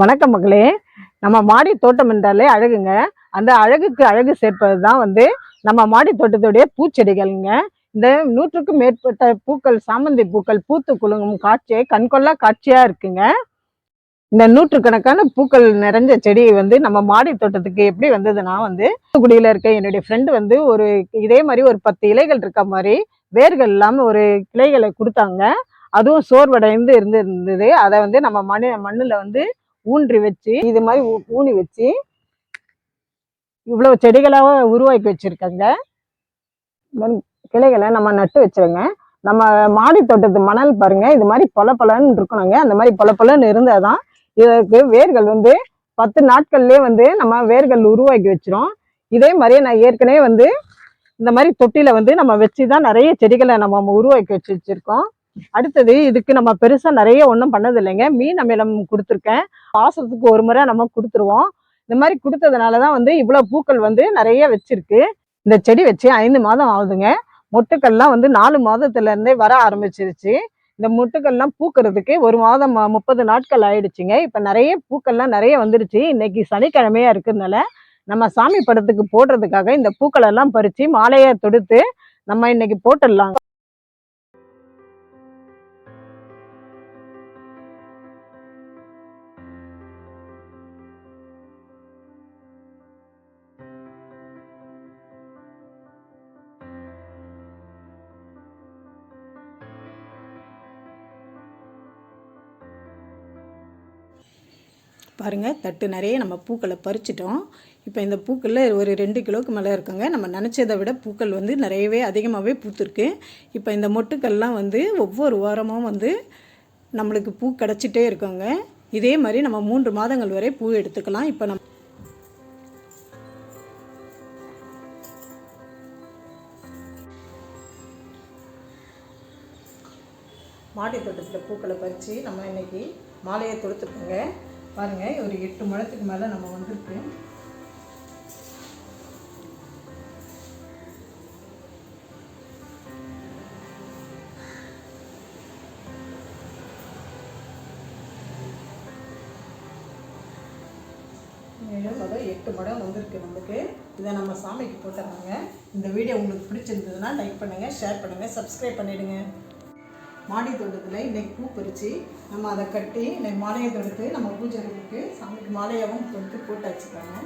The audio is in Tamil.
வணக்கம் மகளே நம்ம மாடி தோட்டம் என்றாலே அழகுங்க. அந்த அழகுக்கு அழகு சேர்ப்பது தான் வந்து நம்ம மாடி தோட்டத்துடைய பூச்செடிகள்ங்க. இந்த நூற்றுக்கும் மேற்பட்ட பூக்கள் சாமந்தி பூக்கள் பூத்து குலுங்கும் காட்சியை கண்கொள்ளா காட்சியா இருக்குங்க. இந்த நூற்றுக்கணக்கான பூக்கள் நிறைஞ்ச செடி வந்து நம்ம மாடி தோட்டத்துக்கு எப்படி வந்ததுன்னா வந்து தூத்துக்குடியில இருக்க என்னுடைய ஃப்ரெண்டு வந்து ஒரு இதே மாதிரி ஒரு பத்து இலைகள் இருக்க மாதிரி வேர்கள் இல்லாம ஒரு கிளைகளை கொடுத்தாங்க. அதுவும் சோர்வடைந்து இருந்து இருந்தது. அதை வந்து நம்ம மண் மண்ணில் வந்து ஊன்றி வச்சு இது மாதிரி ஊ- ஊனி வச்சு இவ்வளவு செடிகளாக உருவாக்கி வச்சுருக்காங்க. கிளைகளை நம்ம நட்டு வச்சிருங்க. நம்ம மாடி தோட்டத்து மணல் பாருங்கள் இது மாதிரி பொல பொலன்னு இருக்கணுங்க. அந்த மாதிரி பொல பொலன்னு இருந்தாதான் இதற்கு வேர்கள் வந்து பத்து நாட்கள்லேயே வந்து நம்ம வேர்கள் உருவாக்கி வச்சிரும். இதே மாதிரியே நான் ஏற்கனவே வந்து இந்த மாதிரி தொட்டியில் வந்து நம்ம வச்சு தான் நிறைய செடிகளை நம்ம உருவாக்கி வச்சு வச்சுருக்கோம். அடுத்தது இதுக்கு நம்ம பெருசா நிறைய ஒன்றும் பண்ணது இல்லைங்க மீன் அமிலம் கொடுத்துருக்கேன். மாசத்துக்கு ஒரு முறை நம்ம கொடுத்துருவோம். இந்த மாதிரி கொடுத்ததுனால தான் வந்து இவ்வளோ பூக்கள் வந்து நிறைய வச்சிருக்கு. இந்த செடி வச்சு ஐந்து மாதம் ஆகுதுங்க. மொட்டுக்கள்லாம் வந்து நாலு மாதத்துல இருந்தே வர ஆரம்பிச்சிருச்சு. இந்த மொட்டுக்கள்லாம் பூக்கிறதுக்கு ஒரு மாதம் முப்பது நாட்கள் ஆயிடுச்சுங்க. இப்போ நிறைய பூக்கள்லாம் நிறைய வந்துருச்சு. இன்னைக்கு சனிக்கிழமையா இருக்கிறதுனால நம்ம சாமி படத்துக்கு போடுறதுக்காக இந்த பூக்கள் எல்லாம் பறிச்சு மாலையை தொடுத்து நம்ம இன்னைக்கு போட்டுடலாம். பாருங்கள் தட்டு நிறைய நம்ம பூக்களை பறிச்சிட்டோம். இப்போ இந்த பூக்களில் ஒரு ரெண்டு கிலோவுக்கு மேலே இருக்குங்க. நம்ம நினச்சதை விட பூக்கள் வந்து நிறையவே அதிகமாகவே பூத்துருக்கு. இப்போ இந்த மொட்டுக்கள்லாம் வந்து ஒவ்வொரு வாரமும் வந்து நம்மளுக்கு பூ கிடச்சிட்டே இருக்கோங்க. இதே மாதிரி நம்ம மூன்று மாதங்கள் வரை பூ எடுத்துக்கலாம். இப்போ நம்ம மாடி தோட்டத்தில் பூக்களை பறித்து நம்ம இன்னைக்கு மாலையை தொடுத்துருக்கோங்க பாருங்க ஒரு எட்டு முழத்துக்கு மேலே நம்ம வந்துருக்கு. மேலும் மொதல் எட்டு மடம் வந்திருக்கு நம்மளுக்கு இதை நம்ம சாமிக்கு போட்டுறாங்க இந்த வீடியோ உங்களுக்கு பிடிச்சிருந்ததுன்னா லைக் பண்ணுங்கள் ஷேர் பண்ணுங்கள் சப்ஸ்கிரைப் பண்ணிவிடுங்க மாடி தோட்டத்தில் இன்னைக்கு பூ பறித்து நம்ம அதை கட்டி இன்னைக்கு மாலையை தொடுத்து நம்ம பூஜை ரூமுக்கு சாமிக்கு மாலையாகவும் தொடுத்து போட்டு வச்சுக்கோங்க